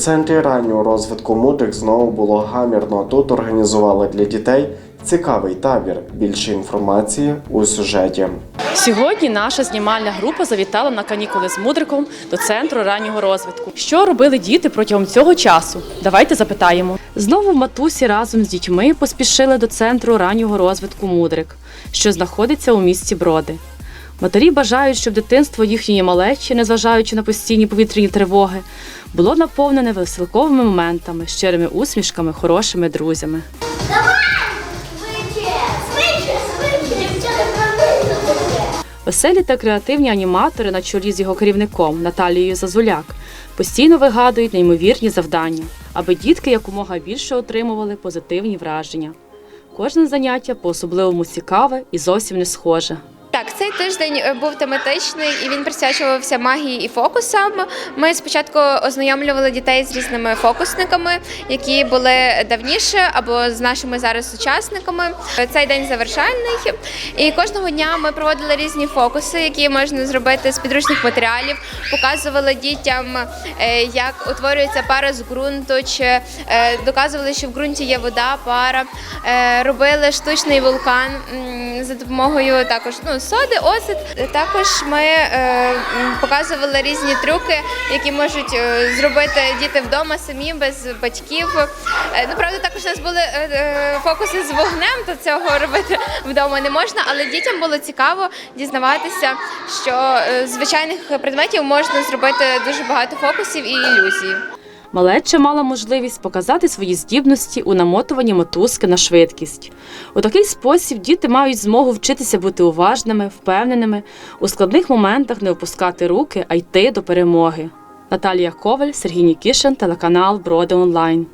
центрі раннього розвитку мудрик знову було гамірно. Тут організували для дітей цікавий табір. Більше інформації у сюжеті. Сьогодні наша знімальна група завітала на канікули з мудриком до центру раннього розвитку. Що робили діти протягом цього часу? Давайте запитаємо. Знову матусі разом з дітьми поспішили до центру раннього розвитку Мудрик, що знаходиться у місті Броди. Матері бажають, щоб дитинство їхньої малечі, незважаючи на постійні повітряні тривоги, було наповнене веселковими моментами, щирими усмішками, хорошими друзями. Веселі та креативні аніматори на чолі з його керівником Наталією Зазуляк постійно вигадують неймовірні завдання, аби дітки якомога більше отримували позитивні враження. Кожне заняття по-особливому цікаве і зовсім не схоже. Так, цей тиждень е, був тематичний і він присвячувався магії і фокусам. Ми спочатку ознайомлювали дітей з різними фокусниками, які були давніше або з нашими зараз учасниками. Цей день завершальний. І кожного дня ми проводили різні фокуси, які можна зробити з підручних матеріалів. Показували дітям, е, як утворюється пара з ґрунту, чи е, доказували, що в ґрунті є вода, пара. Робили штучний вулкан за допомогою також ну, соди, оцет. Також ми е, показували різні трюки, які можуть е, зробити діти вдома самі без батьків. Е, Ну, правда, також у нас були е, е, фокуси з вогнем, то цього робити вдома не можна, але дітям було цікаво дізнаватися, що е, з звичайних предметів можна зробити дуже багато фокусів і ілюзій. Малеча мала можливість показати свої здібності у намотуванні мотузки на швидкість. У такий спосіб діти мають змогу вчитися бути уважними, впевненими, у складних моментах не опускати руки, а йти до перемоги. Наталія Коваль, Сергій Нікішин, телеканал Броди Онлайн.